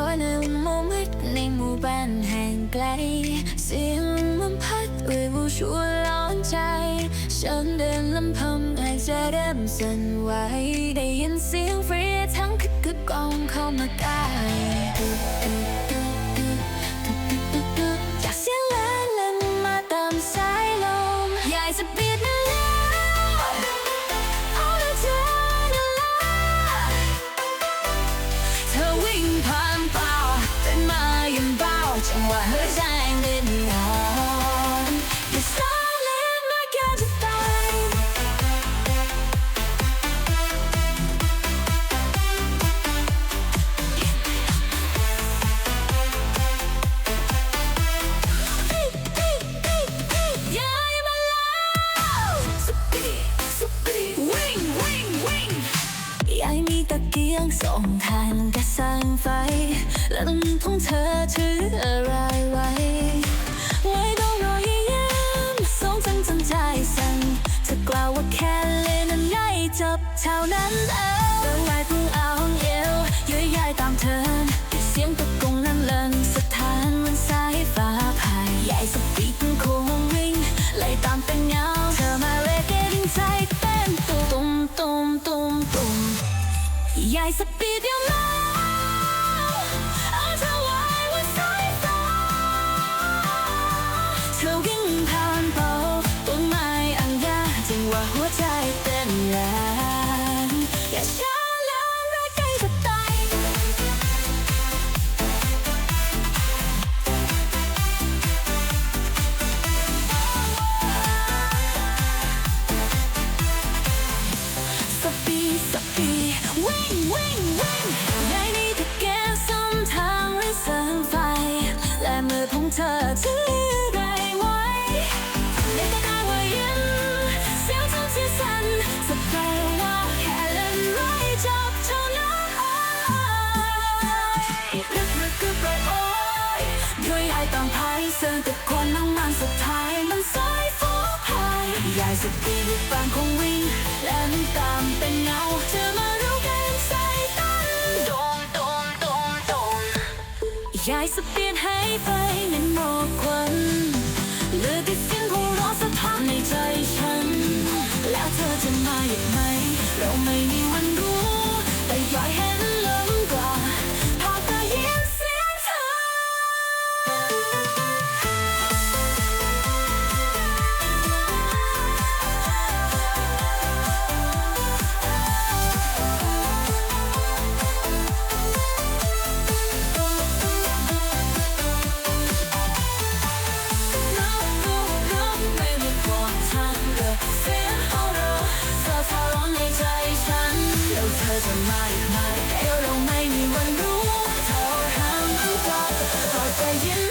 คอยในโมมืดในหมู่บ้านแห่งไกล เสียงมันพัดวิวชวร้อนใจ ฉันเดินลำพังหายใจเริ่มสั่นไหวได้ยินเสียงฟรีทั้งคึกคึกกองเข้ามาใกล้ เมีตะเกียงส่องทางกระสังไฟและลมของเธอถืออะไรไว้ ไว้ต้องรอยยิ้มสองจังจนใจสั่งเธอกล่าวว่าแค่เล่นนั้นง่ายจบเท่านั้นเองเดินไล่พุ่งเอาเอวเย้ยยายตามเธอเสียงตะกงนั้นเลินสถ ยายสปี เส้นแต่คนน้ำมันสุดท้ายมันสายฟ้าพายยายสปีดบางคงวิ่งและน้ำตามเป็นเงาเธอมารู้กันสายตาโดมโดมโดมโดมยายสเปียนให้ไปในหมอกควันเหลือแต่เสียงหัวเราะสะท้านในใจฉัน แล้วเธอจะมาอีกไหม เราไม่มีวันรู้ อจะมาอีกไหมเดี๋ยวเราไม่มีวันรู้เท่าทางทุกวันพอใจยิ้ม